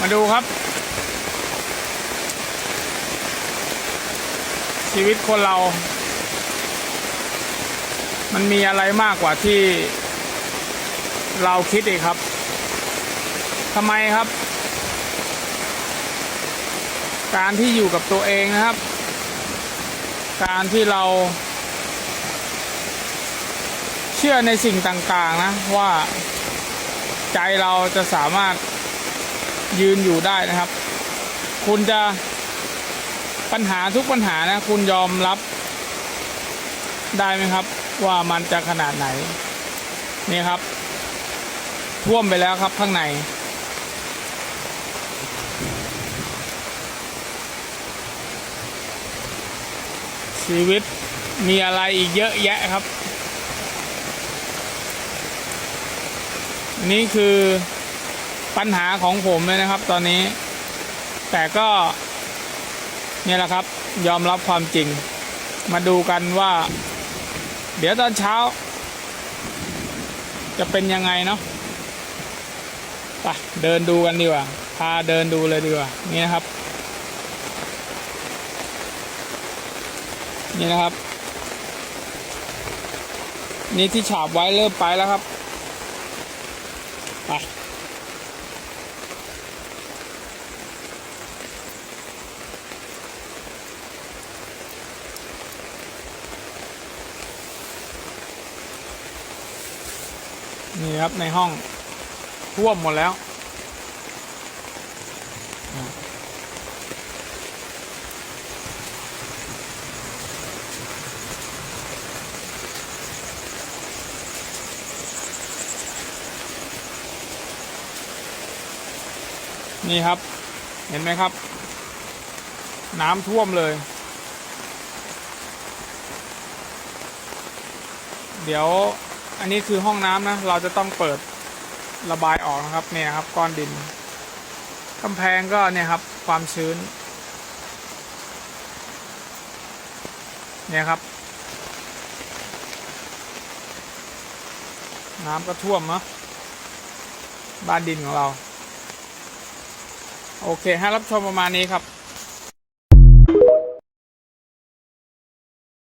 มาดูครับ ชีวิตคนเรา มันมีอะไรมากกว่าที่เราคิดอีกครับทำไมครับ การที่อยู่กับตัวเองนะครับ การที่เรา เชื่อในสิ่งต่างๆนะว่าใจเราจะสามารถ ยืนอยู่ได้นะครับ คุณจะปัญหาทุกปัญหานะ คุณยอมรับ ได้ไหมครับ ว่ามันจะขนาดไหน นี่ครับ ท่วมไปแล้วครับข้างใน ชีวิตมีอะไรอีกเยอะแยะครับ นี่คือ ปัญหาของผมเลยนะครับ ตอนนี้ แต่ก็ เนี่ยแหละครับ ยอมรับความจริง มาดูกันว่า เดี๋ยวตอนเช้า จะเป็นยังไงเนาะไปเดินดูกันดีกว่า พาเดินดูเลยดีกว่า นี่นะครับ นี่นะครับ นี่ที่ฉาบไว้เริ่มไปแล้วครับ ไป นี่ครับในห้องท่วมหมดแล้วนี่ครับ เห็นไหมครับ น้ำท่วมเลย เดี๋ยว อันนี้คือห้องน้ำนะ เราจะต้องเปิดระบายออกนะครับ เนี่ยครับ ก้อนดินกำแพงก็เนี่ยครับ ความชื้น เนี่ยครับ น้ำก็ท่วมเนาะบ้านดินของเรา โอเค ให้รับชมประมาณนี้ครับ